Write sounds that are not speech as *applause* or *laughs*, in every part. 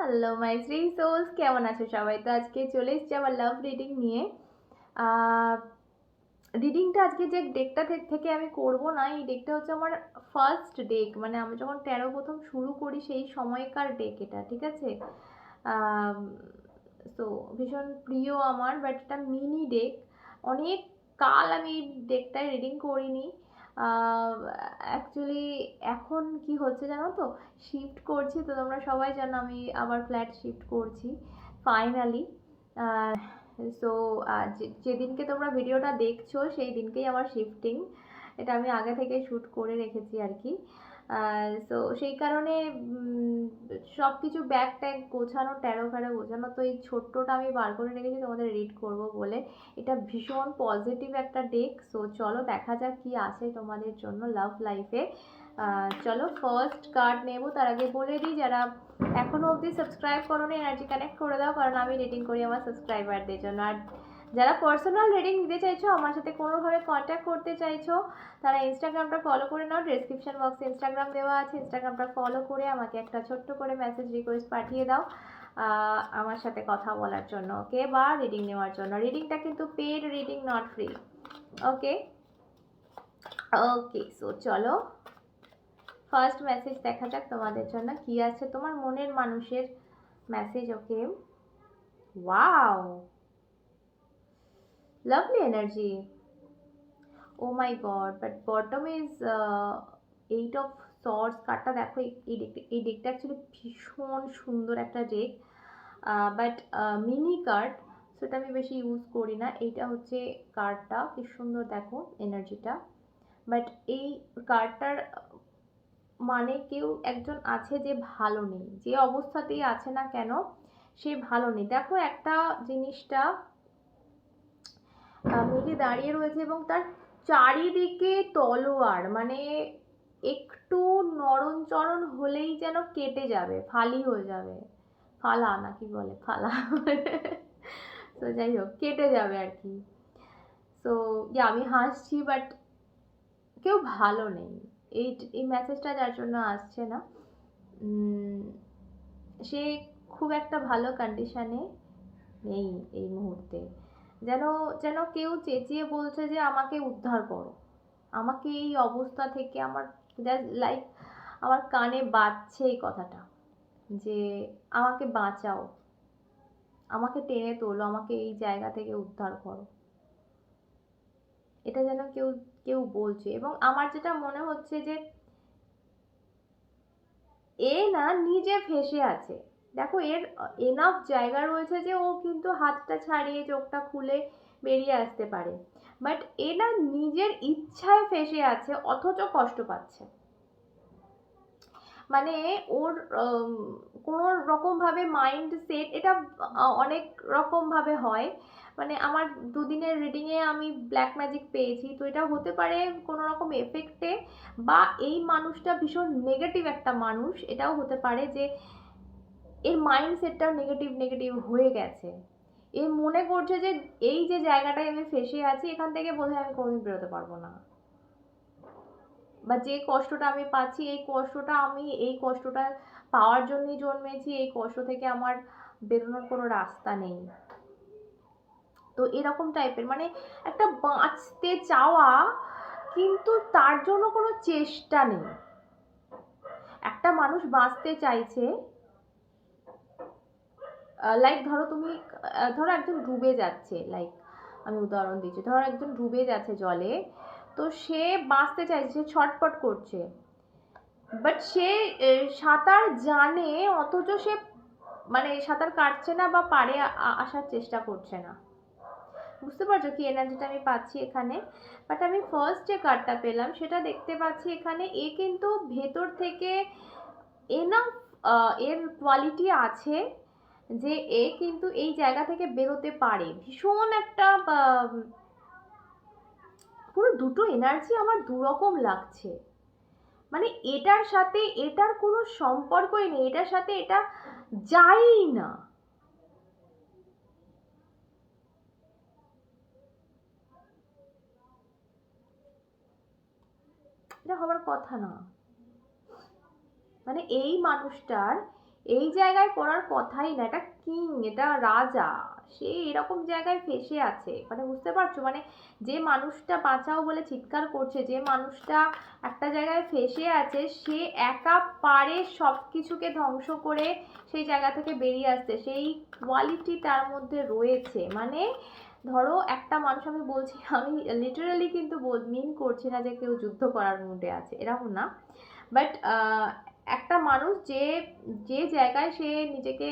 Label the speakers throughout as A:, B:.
A: Hello my three sols কেমন আছো সবাই? তো আজকে চলে এসেছি আমার লাভ রিডিং নিয়ে। রিডিংটা আজকে যে ডেকটা থেকে আমি করব না, এই ডেকটা হচ্ছে আমার ফার্স্ট ডেক মানে আমি যখন তেরো প্রথম শুরু করি, সেই সময়কার ডেক এটা, ঠিক আছে? তো ভীষণ প্রিয় আমার বাট এটা মিনি ডেক অনেক কাল আমি এই ডেকটায় রিডিং করিনি। অ্যাকচুয়ালি এখন কি হচ্ছে জানো তো? শিফট করছি তো তোমরা সবাই জানো আমি আবার ফ্ল্যাট শিফট করছি ফাইনালি সো যেদিনকে তোমরা ভিডিওটা দেখছ, সেই দিনকেই আমার শিফটিং এটা আমি আগে থেকে শ্যুট করে রেখেছি আর কি। সো সেই কারণে সব কিছু ব্যাগ ট্যাগ গোছানো ট্যারো ফ্যারো গোছানো, তো এই ছোট্টটা আমি বার করে রেখেছি তোমাদের রিড করব বলে। এটা ভীষণ পজিটিভ একটা ডেক সো চলো দেখা যাক কি আছে তোমাদের জন্য লাভ লাইফে চলো ফার্স্ট কার্ড নেব, তার আগে বলে দিই, যারা এখনও অবধি সাবস্ক্রাইব করো এনার্জি কানেক্ট করে দাও, কারণ আমি রিডিং করি আমার সাবস্ক্রাইবারদের জন্য। আর যারা পার্সোনাল রিডিং নিতে চাইছো, আমার সাথে কোনোভাবে কন্ট্যাক্ট করতে চাইছো, তারা ইনস্টাগ্রামটা ফলো করে নাও। ডিসক্রিপশন বক্সে ইনস্টাগ্রাম দেওয়া আছে। ইনস্টাগ্রামটা ফলো করে আমাকে একটা ছোট্ট করে মেসেজ রিকোয়েস্ট পাঠিয়ে দাও আমার সাথে কথা বলার জন্য ওকে বা রিডিং নেওয়ার জন্য। রিডিংটা কিন্তু paid reading not free okay okay so চলো। ফার্স্ট মেসেজ দেখা যাক তোমাদের জন্য। কি আছে? তোমার মনের মানুষের message okay wow lovely energy. Oh my god but bottom is uh, eight of swords. কার্ডটা দেখো এই ডেকটা এই ডেকটা অ্যাকচুয়ালি ভীষণ সুন্দর একটা ডেক বাট মিনি কার্ড সেটা আমি বেশি ইউজ করি না। এইটা হচ্ছে কার্ডটা কি সুন্দর দেখো এনার্জিটা বাট এই কার্ডটার মানে কেউ একজন আছে যে ভালো নেই। যে অবস্থাতেই আছে না কেন সে ভালো নেই। দেখো একটা জিনিসটা মেঘে দাঁড়িয়ে রয়েছে এবং তার চারিদিকে তলোয়ার মানে একটু নরণচরণ হলেই যেন কেটে যাবে, ফালি হয়ে যাবে। ফালা না, কি বলে? ফালা। তো যাই হোক, কেটে যাবে আর কি। সো তো আমি হাসছি বাট কেউ ভালো নেই। এই এই মেসেজটা যার জন্য আসছে না সে খুব একটা ভালো কন্ডিশনে নেই এই মুহূর্তে। যেন যেন কেউ চেঁচিয়ে বলছে যে, আমাকে উদ্ধার করো। আমাকে এই অবস্থা থেকে আমার লাইক আমার কানে বাজছে এই কথাটা যে, আমাকে বাঁচাও। আমাকে টেনে তোলো। আমাকে এই জায়গা থেকে উদ্ধার করো। এটা যেন কেউ কেউ বলছে। এবং আমার যেটা মনে হচ্ছে যে, এ না নিজে ফেসে আছে। দেখো, এর এনাফ জায়গা রয়েছে যে ও কিন্তু হাতটা ছাড়িয়ে চোখটা খুলে বেরিয়ে আসতে পারে। বাট এ না নিজের ইচ্ছায় ফেসে আছে, অথচ কষ্ট পাচ্ছে। মানে ওর কোনো রকমভাবে মাইন্ড সেট এটা অনেক রকমভাবে হয়। মানে আমার দুদিনের রিডিংয়ে আমি ব্ল্যাক ম্যাজিক পেয়েছি, তো এটা হতে পারে কোনো রকম এফেক্টে বা এই মানুষটা ভীষণ নেগেটিভ একটা মানুষ, এটাও হতে পারে যে এর মাইন্ডসেটটা নেগেটিভ নেগেটিভ হয়ে গেছে। এ মনে করছে যে এই যে জায়গাটায় আমি ফেসে আছি, এখান থেকে বোধহয় আমি কোনোদিন বেরোতে পারব না। বা যে কষ্টটা আমি পাচ্ছি, এই কষ্টটা আমি, এই কষ্টটা পাওয়ার জন্যই জন্মেছি, এই কষ্ট থেকে আমার বেরোনোর কোনো রাস্তা নেই। তো এরকম টাইপের মানে একটা বাঁচতে চাওয়া, কিন্তু তার জন্য কোনো চেষ্টা নেই। একটা মানুষ বাঁচতে চাইছে লাইক ধরো তুমি ধরো একজন ডুবে যাচ্ছে লাইক আমি উদাহরণ দিচ্ছি, ধরো একজন ডুবে যাচ্ছে জলে, তো সে বাঁচতে চাইছে, সে ছটপট করছে বাট সে সাঁতার জানে, অথচ সে মানে সাঁতার কাটছে না বা পারে আসার চেষ্টা করছে না। বুঝতে পারছ কি এনার্জিটা আমি পাচ্ছি এখানে? বাট আমি ফার্স্ট যে কার্ডটা পেলাম, সেটা দেখতে পাচ্ছি এখানে, এ কিন্তু ভেতর থেকে এনাফ এর কোয়ালিটি আছে যে এ কিন্তু এই জায়গা থেকে বেরোতে পারে। ভীষণ একটা পুরো দুটো এনার্জি আমার দুরকম লাগছে। মানে এটার সাথে এটার কোনো সম্পর্কই নেই, এটার সাথে এটা যায়ই না। এটা হওয়ার কথা না। মানে এই মানুষটার এই জায়গায় পড়ার কথাই না, এটা কিং, এটা রাজা। সে এরকম জায়গায় ফেসে আছে। মানে বুঝতে পারছ? মানে যে মানুষটা বাঁচাও বলে চিৎকার করছে, যে মানুষটা একটা জায়গায় ফেসে আছে, সে একা পারে সব কিছুকে ধ্বংস করে সেই জায়গা থেকে বেরিয়ে আসতে। সেই কোয়ালিটি তার মধ্যে রয়েছে। মানে ধরো একটা মানুষ, আমি বলছি, আমি লিটারালি কিন্তু মিন করছি না যে কেউ যুদ্ধ করার মুডে আছে। এরকম না। বাট একটা মানুষ যে যে জায়গায় সে নিজেকে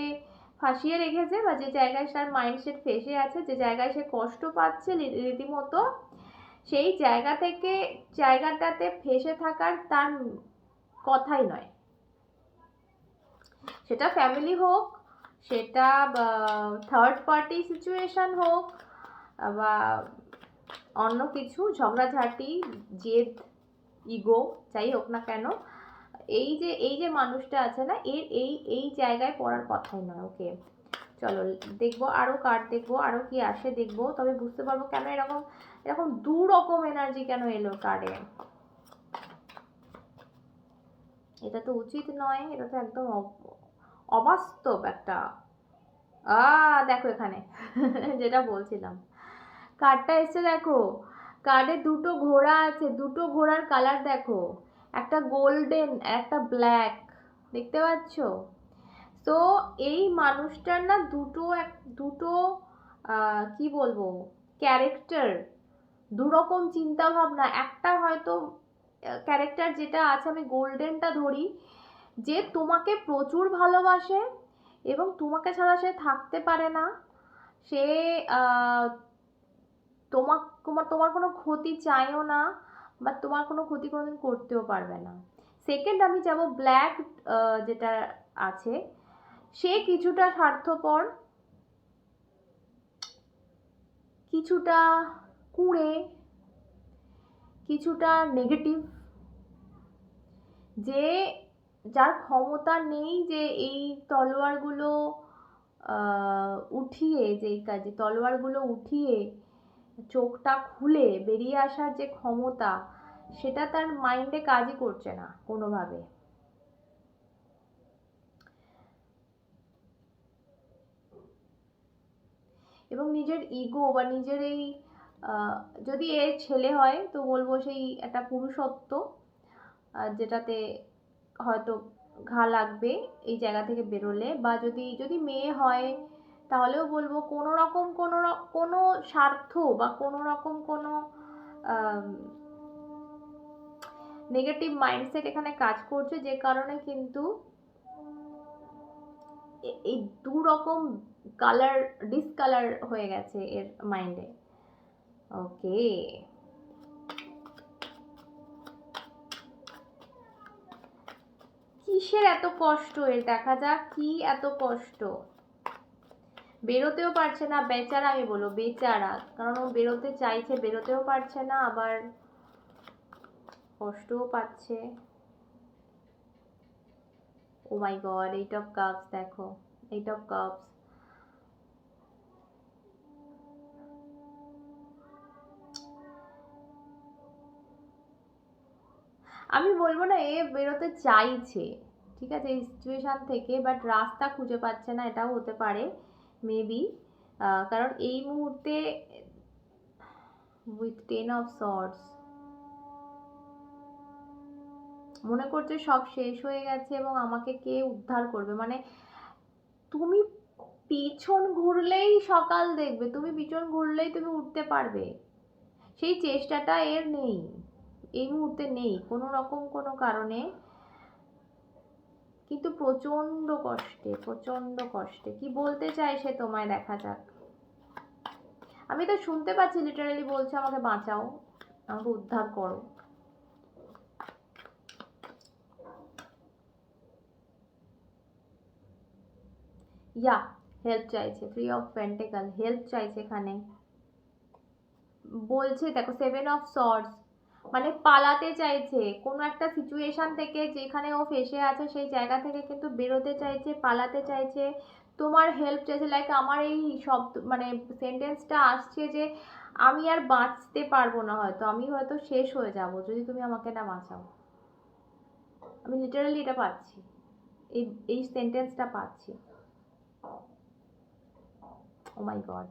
A: ফাঁসিয়ে রেখেছে বা যে জায়গায় তার মাইন্ডসেট ফেসে আছে, যে জায়গায় সে কষ্ট পাচ্ছে রীতিমতো, সেই জায়গা থেকে, জায়গাটাতে ফেসে থাকার তার কথাই নয়। সেটা ফ্যামিলি হোক, সেটা থার্ড পার্টি সিচুয়েশন হোক, বা অন্য কিছু, ঝগড়াঝাটি, জেদ ইগো যাই হোক না কেন এই যে এই যে মানুষটা আছে না, এর এই এই জায়গায় পড়ার কথাই নয় ওকে চলো, দেখব আরও কার্ড দেখব আরও কি আসে, দেখব, তবে বুঝতে পারব কেন এরকম এরকম দু রকম এনার্জি কেন এলো কার্ডে এটা তো উচিত নয়, এটা তো একদম অবাস্তব একটা, আ, দেখো এখানে, *laughs* যেটা বলছিলাম। কার্ডটা এসছে দেখো কার্ডে দুটো ঘোড়া আছে, দুটো ঘোড়ার কালার দেখো। একটা গোল্ডেন, একটা ব্ল্যাক, দেখতে পাচ্ছ? তো এই মানুষটার না দুটো এক, দুটো কি বলব ক্যারেক্টার দুরকম চিন্তা ভাবনা একটা হয়তো ক্যারেক্টার যেটা আছে, আমি গোল্ডেনটা ধরি, যে তোমাকে প্রচুর ভালোবাসে এবং তোমাকে ছাড়া সে থাকতে পারে না। সে তোমার তোমার তোমার কোনো ক্ষতি চায়ও না। বা তোমার কোনো ক্ষতি কোনোদিন করতেও পারবে না। সেকেন্ড আমি যাব ব্ল্যাক যেটা আছে, সে কিছুটা স্বার্থপর, কিছুটা কুঁড়ে, কিছুটা নেগেটিভ যে যার ক্ষমতা নেই যে এই তলোয়ারগুলো উঠিয়ে, যে কাজে তলোয়ারগুলো উঠিয়ে চোখটা খুলে বেরিয়ে আসার যে ক্ষমতা, সেটা তার মাইন্ডে কাজই করছে না কোনোভাবে। এবং নিজের ইগো বা নিজের এই যদি এর ছেলে হয়, তো বলব সেই একটা পুরুষত্ব যেটাতে হয়তো ঘা লাগবে এই জায়গা থেকে বেরোলে, বা যদি যদি মেয়ে হয় তাহলেও বলব কোনো রকম কোনো কোনো স্বার্থ বা কোনো রকম কোনো নেগেটিভ মাইন্ডসেট এখানে কাজ করছে যে কারণে কিন্তু এই দু রকম কালার ডিসকালার হয়ে গেছে এর মাইন্ডে ওকে কিসের এত কষ্ট? এর দেখা যাক কি এত কষ্ট। বেরোতেও পারছে না। বেচারা, আমি বলব বেচারা। কারণ ও বেরোতে চাইছে, বেরোতেও পারছে না, আবার কষ্টও পাচ্ছে। ও my god eight of cups দেখো এইট অফ কাপস আমি বলব না, এ বেরোতে চাইছে, ঠিক আছে, এই সিচুয়েশান থেকে বাট রাস্তা খুঁজে পাচ্ছে না, এটাও হতে পারে। মেবি কারণ এই মুহূর্তে উইথ টেন অফ সর্টস মনে করছে সব শেষ হয়ে গেছে এবং আমাকে কে উদ্ধার করবে? মানে তুমি পিছন ঘুরলেই সকাল দেখবে, তুমি পিছন ঘুরলেই তুমি উঠতে পারবে। সেই চেষ্টাটা এর নেই, এই মুহূর্তে নেই, কোনো রকম কোনো কারণে। কিন্তু প্রচণ্ড কষ্টে প্রচণ্ড কষ্টে। কি বলতে চাই সে তোমায়? দেখা যাক। আমি তো শুনতে পাচ্ছি লিটারালি বলছে আমাকে বাঁচাও, আমাকে উদ্ধার করো। ইয়া হেল্প চাইছে ফ্রি অফ পেন্টেকাল হেল্প চাইছে এখানে। বলছে, দেখো সেভেন অফ সর্টস মানে পালাতে চাইছে। কোনো একটা সিচুয়েশন থেকে যেখানে ও ফেসে আছে, সেই জায়গা থেকে কিন্তু বেরোতে চাইছে, পালাতে চাইছে। তোমার হেল্প চাইছে। লাইক আমার এই শব্দ মানে সেন্টেন্সটা আসছে যে, আমি আর বাঁচতে পারব না হয়তো। আমি হয়তো শেষ হয়ে যাব যদি তুমি আমাকে না বাঁচাও। আমি লিটারালি এটা পাচ্ছি। এই এই সেন্টেন্সটা পাচ্ছি। ও মাই গড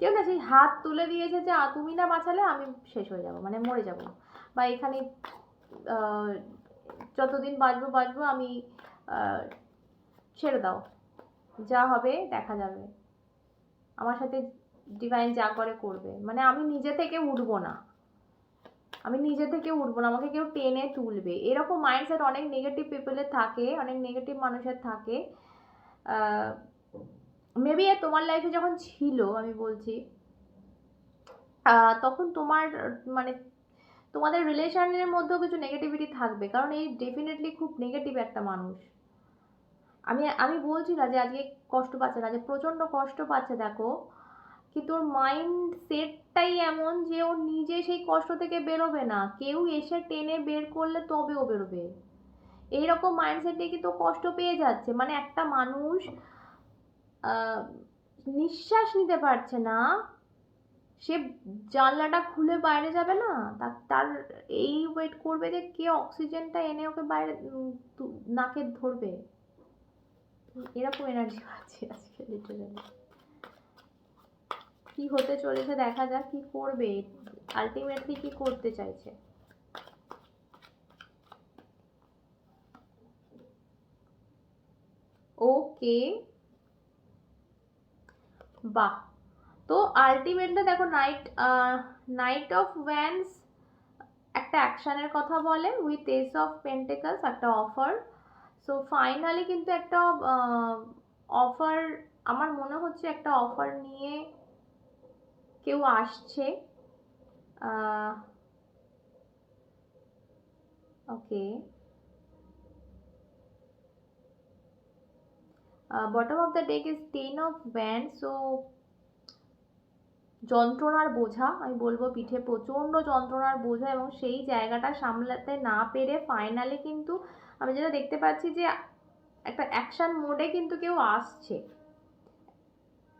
A: কেউ না সেই হাত তুলে দিয়েছে যে "আ, তুমি না বাঁচালে আমি শেষ হয়ে যাব মানে মরে যাব। বা এখানে যতদিন বাঁচবো বাঁচবো আমি ছেড়ে দাও। যা হবে দেখা যাবে। আমার সাথে ডিভাইন যা করে করবে। মানে আমি নিজে থেকে উঠবো না। আমি নিজে থেকে উঠবো না। আমাকে কেউ টেনে তুলবে। এরকম মাইন্ডসেট অনেক নেগেটিভ পিপলের থাকে অনেক নেগেটিভ মানুষের থাকে। মেবি তোমার লাইফে যখন ছিল, আমি বলছি তখন তোমার মানে তোমাদের রিলেশনের মধ্যেও কিছু নেগেটিভিটি থাকবে, কারণ এই ডেফিনেটলি খুব নেগেটিভ একটা মানুষ। আমি আমি বলছি না যে আজকে কষ্ট পাচ্ছে না, যে প্রচণ্ড কষ্ট পাচ্ছে, দেখো। কিন্তু ওর মাইন্ড সেটটাই এমন যে ও নিজে সেই কষ্ট থেকে বেরোবে না। কেউ এসে টেনে বের করলে তবে ও বেরোবে। এইরকম মাইন্ডসেটে কিন্তু কষ্ট পেয়ে যাচ্ছে। মানে একটা মানুষ নিঃশ্বাস নিতে পারছে না। সে জানলাটা খুলে বাইরে যাবে না? তার এই ওয়েট করবে যে কে অক্সিজেনটা এনে ওকে বাইরে নাকে ধরবে? এরকম এনার্জি পাচ্ছি আজকে লিটারালি কি হতে চলেছে দেখা যাক কি করবে। আলটিমেটলি কি করতে চাইছে? ওকে বাহ। তো আলটিমেটলি দেখো নাইট নাইট অফ ভ্যান্স একটা অ্যাকশানের কথা বলে উইথ এস অফ পেন্টেকালস একটা অফার সো ফাইনালি কিন্তু একটা অফার আমার মনে হচ্ছে একটা অফার নিয়ে কেউ আসছে। Okay bottom of the deck is ten of band so যন্ত্রণার বোঝা, আমি বলব পিঠে প্রচণ্ড যন্ত্রণার বোঝা এবং সেই জায়গাটা সামলাতে না পেরে ফাইনালি কিন্তু আমি যেটা দেখতে পাচ্ছি যে একটা অ্যাকশন মোডে কিন্তু কেউ আসছে।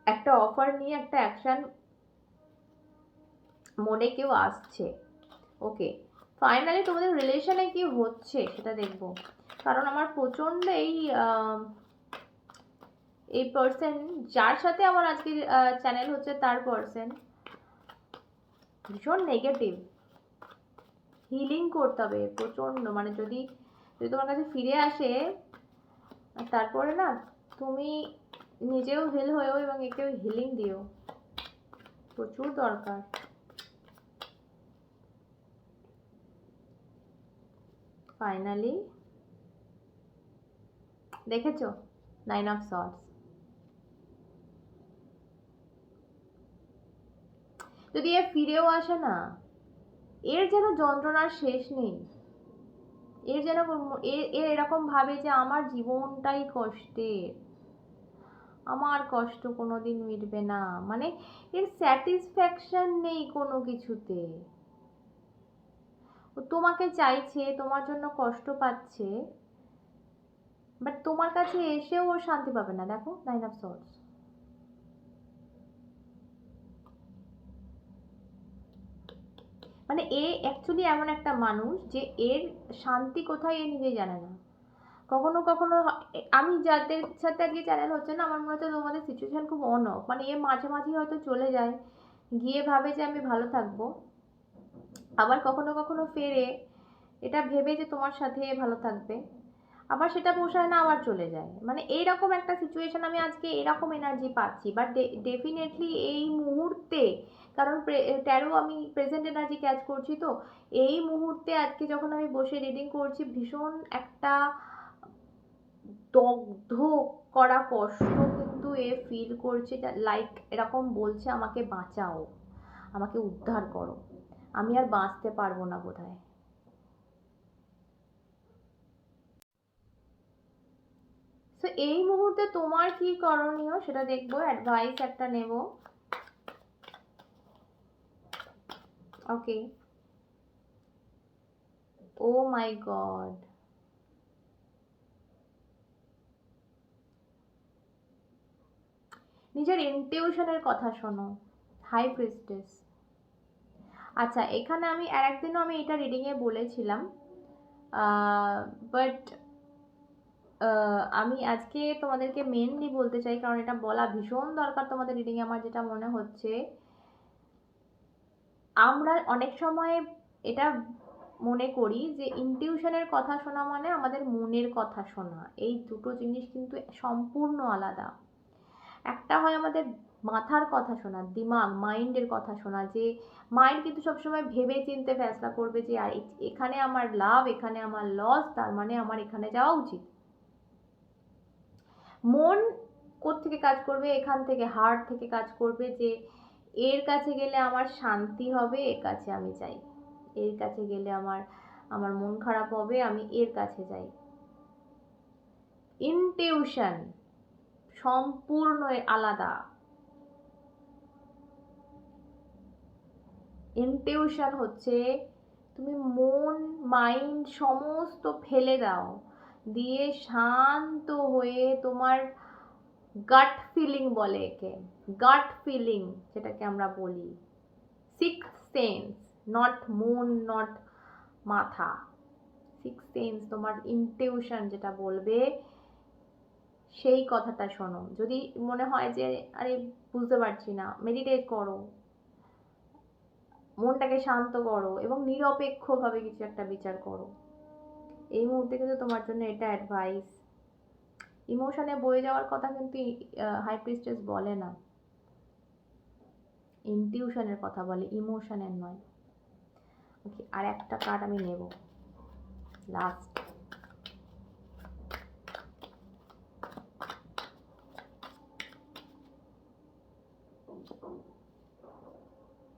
A: একটা অফার নিয়ে একটা অ্যাকশন মোডে কেউ আসছে। ওকে ফাইনালি তোমাদের রিলেশনে কি হচ্ছে সেটা দেখব। কারণ আমার প্রচণ্ড এই এই পার্সন যার সাথে আমার আজকে চ্যানেল হচ্ছে তার পার্সন ভীষণ নেগেটিভ হিলিং করতে হবে, প্রচণ্ড। মানে যদি যদি তোমার কাছে ফিরে আসে তারপরে না, তুমি নিজেও হিল হয়েও এবং একেও হিলিং দিও প্রচুর দরকার। ফাইনালি দেখেছ? নাইন অফ সর্টস যদি এ ফিরেও আসে না, এর যেন যন্ত্রণার শেষ নেই। এর যেন এর এর এরকম ভাবে যে আমার জীবনটাই কষ্টের, আমার কষ্ট কোনোদিন মিটবে না। মানে এর স্যাটিসফ্যাকশন নেই কোনো কিছুতে। তোমাকে চাইছে, তোমার জন্য কষ্ট পাচ্ছে বাট তোমার কাছে এসেও ও শান্তি পাবে না। দেখো নাইন অফ সর্টস মানে এ অ্যাকচুয়ালি এমন একটা মানুষ যে এর শান্তি কোথায় এ নিজে জানে না। কখনো কখনো আমি যাদের সাথে আজকে চ্যানেল হচ্ছে না, আমার মনে হচ্ছে তোমাদের সিচুয়েশান খুব অন অফ মানে এ মাঝে মাঝে হয়তো চলে যায়, গিয়ে ভাবে যে আমি ভালো থাকব। আবার কখনো কখনো ফেরে, এটা ভেবে যে তোমার সাথে ভালো থাকবে। আবার সেটা পোষায় না, আবার চলে যায়। মানে এইরকম একটা সিচুয়েশন আমি আজকে এরকম এনার্জি পাচ্ছি। বাট ডেফিনেটলি এই মুহূর্তে, কারণ ট্যারো আমি প্রেজেন্ট এনার্জি ক্যাচ করছি তো, এই মুহূর্তে আজকে যখন আমি বসে রিডিং করছি, ভীষণ একটা দগ্ধ করা কষ্ট কিন্তু এ ফিল করছে। লাইক এরকম বলছে, আমাকে বাঁচাও, আমাকে উদ্ধার করো। আমি আর বাঁচতে পারব না বোধহয়। সো এই মুহূর্তে তোমার কি করণীয়? সেটা দেখব অ্যাডভাইস একটা নেব। ওকে ও মাই গড নিজের ইনটিউশনের কথা শোনো হাই প্রিস্টেস আচ্ছা এখানে আমি, আর একদিনও আমি এটা রিডিংয়ে বলেছিলাম বাট আমি আজকে তোমাদেরকে মেনলি বলতে চাই, কারণ এটা বলা ভীষণ দরকার তোমাদের রিডিংয়ে আমার যেটা মনে হচ্ছে। আমরা অনেক সময় এটা মনে করি যে ইনটিউশনের কথা শোনা মানে আমাদের মনের কথা শোনা। এই দুটো জিনিস কিন্তু সম্পূর্ণ আলাদা। একটা হয় আমাদের মাথার কথা শোনা, দিমাগ মাইন্ডের কথা শোনা, যে মাইন্ড কিন্তু সবসময় ভেবে চিনতে ফেসলা করবে যে এখানে আমার লাভ এখানে আমার লস তার মানে আমার এখানে যাওয়া উচিত। মন থেকে কাজ করবে? এখান থেকে হার্ট থেকে কাজ করবে যে, এর কাছে গেলে আমার শান্তি হবে, এর কাছে আমি যাই। এর কাছে গেলে আমার আমার মন খারাপ হবে, আমি এর কাছে যাই। ইনটিউশন সম্পূর্ণ আলাদা। ইনটিউশন হচ্ছে, তুমি মন মাইন্ড সমস্ত ফেলে দাও। দিয়ে শান্ত হয়ে তোমার গাট ফিলিং বলে একে। গাট ফিলিং যেটাকে আমরা বলি। সিক্স সেন্স নট মন নট মাথা। সিক্স সেন্স তোমার ইনটিউশন যেটা বলবে, সেই কথাটা শোনো। যদি মনে হয় যে, আরে বুঝতে পারছি না মেডিটেট করো। মনটাকে শান্ত করো এবং নিরপেক্ষভাবে কিছু একটা বিচার করো। এই মুহূর্তে কিন্তু তোমার জন্য এটা অ্যাডভাইস ইমোশনে বয়ে যাওয়ার কথা কিন্তু হাই প্রিস্টেস বলে না। ইনটিউশনের কথা বলে ইমোশনের নয়। ওকে আর একটা কার্ড আমি নেব। লাস্ট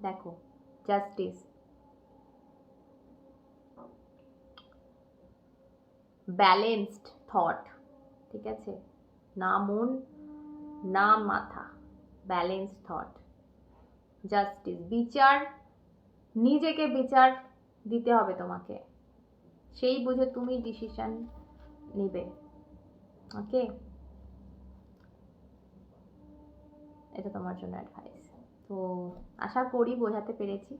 A: দেখো জাস্টিস ব্যালেন্সড থট ঠিক আছে? না মন, না মাথা ব্যালেন্স থট জাস্টিস বিচার, নিজেকে বিচার দিতে হবে তোমাকে। সেই বুঝে তুমি ডিসিশন নেবে। ওকে এটা তোমার জন্য অ্যাডভাইস তো আশা করি বোঝাতে পেরেছি।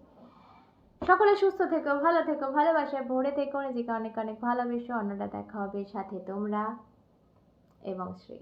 A: সকলে সুস্থ থেকো, ভালো থেকো, ভালোবাসায় ভরে থেকো। নিজেকে অনেক অনেক ভালোবেসো। অন্যরা দেখা হবে সাথে তোমরা এবং শ্রী।